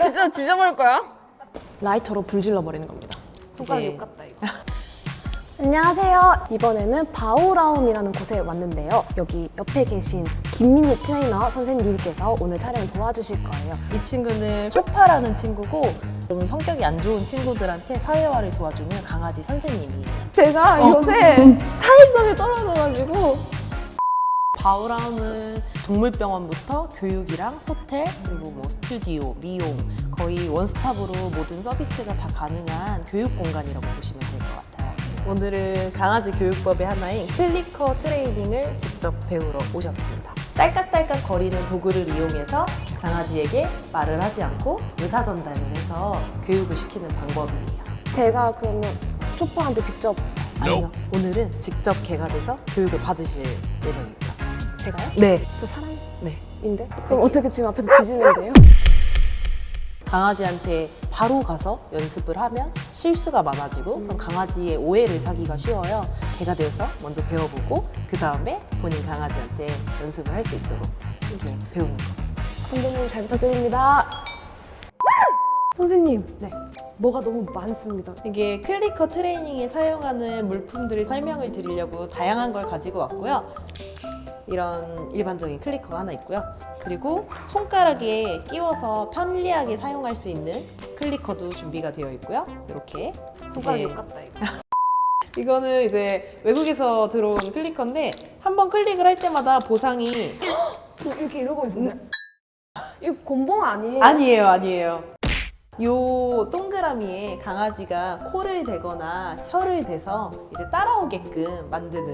진짜 지져버릴 거야? 라이터로 불 질러 버리는 겁니다. 손가락 욕 같다 이거. 안녕하세요. 이번에는 바우라움이라는 곳에 왔는데요. 여기 옆에 계신 김민희 트레이너 선생님께서 오늘 촬영 도와주실 거예요. 이 친구는 초파라는 친구고 좀 성격이 안 좋은 친구들한테 사회화를 도와주는 강아지 선생님이에요. 제가 요새 사회성이 떨어져가지고 바우람은 동물병원부터 교육이랑 호텔 그리고 뭐 스튜디오, 미용 거의 원스톱으로 모든 서비스가 다 가능한 교육 공간이라고 보시면 될 것 같아요. 오늘은 강아지 교육법의 하나인 클리커 트레이닝을 직접 배우러 오셨습니다. 딸깍딸깍 거리는 도구를 이용해서 강아지에게 말을 하지 않고 의사 전달을 해서 교육을 시키는 방법이에요. 제가 그러면 초파한테 직접 아니요, 오늘은 직접 개가 돼서 교육을 받으실 예정입니다. 제가요? 네. 저 사람인데? 네. 그럼 어떻게 지금 앞에서 지지면 돼요? 강아지한테 바로 가서 연습을 하면 실수가 많아지고 그럼 강아지의 오해를 사기가 쉬워요. 개가 되어서 먼저 배워보고 그 다음에 본인 강아지한테 연습을 할 수 있도록 이렇게 배우는 거. 선생님 잘 부탁드립니다. 선생님, 네. 뭐가 너무 많습니다. 이게 클리커 트레이닝에 사용하는 물품들을 설명을 드리려고 다양한 걸 가지고 왔고요. 이런 일반적인 클리커가 하나 있고요. 그리고 손가락에 끼워서 편리하게 사용할 수 있는 클리커도 준비가 되어 있고요. 이렇게 손가락 이제 욕 같다 이거. 이거는 이제 외국에서 들어온 클리커인데 한 번 클릭을 할 때마다 보상이 이렇게 이러고 있는데 이거 곤봉 아니에요? 아니에요, 아니에요. 요 동그라미에 강아지가 코를 대거나 혀를 대서 이제 따라오게끔 만드는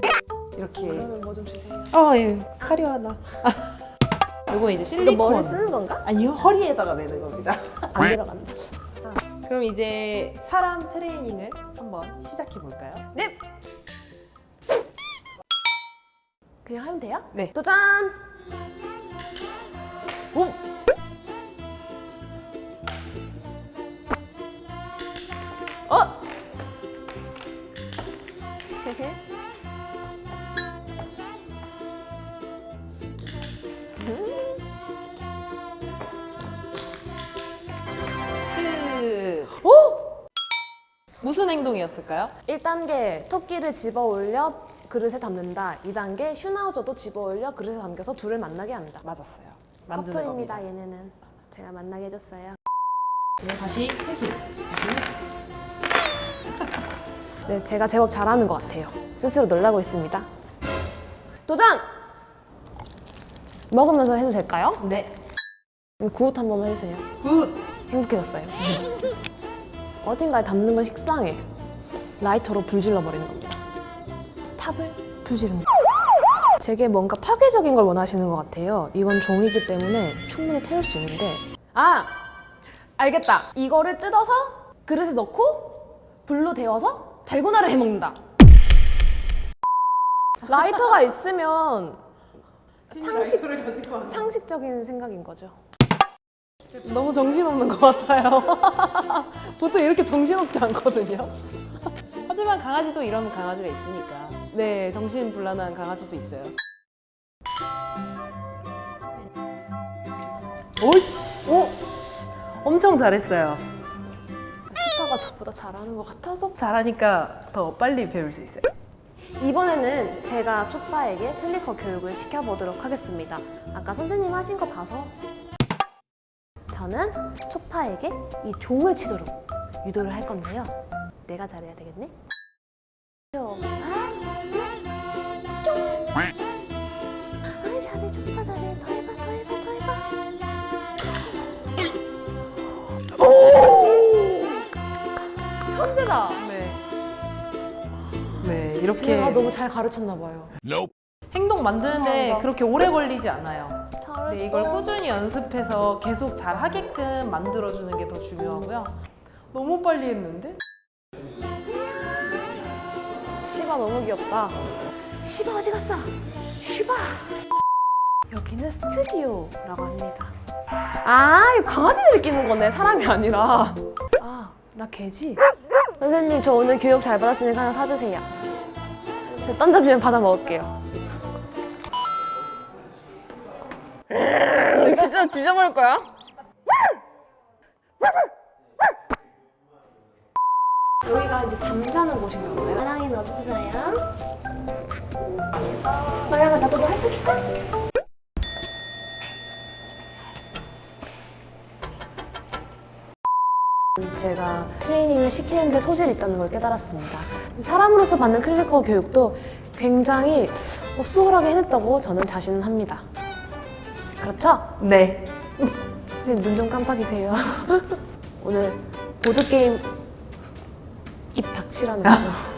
이렇게. 그러면 뭐 좀 주세요. 아 예, 사료 하나. 요거 이제 이거 실리콘. 머리 쓰는 건가? 아니요, 허리에다가 매는 겁니다. 안 들어간다. 그럼 이제 사람 트레이닝을 한번 시작해 볼까요? 네. 그냥 하면 돼요? 네. 도전. 오! 어. 무슨 행동이었을까요? 1단계 토끼를 집어 올려 그릇에 담는다. 2단계 슈나우저도 집어 올려 그릇에 담겨서 둘을 만나게 한다. 맞았어요. 만드는 커플입니다. 겁니다. 얘네는 제가 만나게 해줬어요. 이제 다시 회수. 네, 제가 제법 잘하는 것 같아요. 스스로 놀라고 있습니다. 도전! 먹으면서 해도 될까요? 네. 구웃 한 번만 해주세요. 굿. 행복해졌어요. 어딘가에 담는 건 식상해. 라이터로 불 질러 버리는 겁니다. 탑을 불 지르는 제게 뭔가 파괴적인 걸 원하시는 것 같아요. 이건 종이기 때문에 충분히 태울 수 있는데. 아! 알겠다. 이거를 뜯어서 그릇에 넣고 불로 데워서 달고나를 해먹는다. 라이터가 있으면 상식. 상식적인 생각인 거죠. 너무 정신없는 것 같아요. 보통 이렇게 정신없지 않거든요. 하지만 강아지도 이런 강아지가 있으니까. 네, 정신 불안한 강아지도 있어요. 옳지. 오! 엄청 잘했어요. 초파가 저보다 잘하는 것 같아서 잘하니까 더 빨리 배울 수 있어요. 이번에는 제가 초파에게 클리커 교육을 시켜보도록 하겠습니다. 아까 선생님 하신 거 봐서 저는 초파에게 이 종을 치도록 유도를 할 건데요. 내가 잘해야 되겠네. 초파, 쫑. 아이 잘해, 초파 잘해. 더 해봐, 더 해봐, 더 해봐. 천재다. 네. 네, 이렇게 제가 너무 잘 가르쳤나 봐요. 행동 만드는데 감사합니다. 그렇게 오래 걸리지 않아요. 잘했어. 네, 이걸 꾸준히 연습해서 계속 잘 하게끔 만들어주는 게 더 중요하고요. 너무 빨리 했는데? 시바 너무 귀엽다. 시바 어디 갔어? 시바. 여기는 스튜디오라고 합니다. 아, 이거 강아지들이 끼는 거네. 사람이 아니라. 아, 나 개지? 선생님, 저 오늘 교육 잘 받았으니까 하나 사주세요. 던져주면 받아 먹을게요. 진짜 지져버릴 거야? 여기가 이제 잠자는 곳인가 봐요. 사랑이는 어디서요? 마랑아 나도 뭐 할 거 줄까? 제가 트레이닝을 시키는 데 소질이 있다는 걸 깨달았습니다. 사람으로서 받는 클리커 교육도 굉장히 어, 수월하게 해냈다고 저는 자신합니다. 그렇죠? 네. 선생님 눈 좀 깜빡이세요. 오늘 보드게임 입 닥치라는 거죠.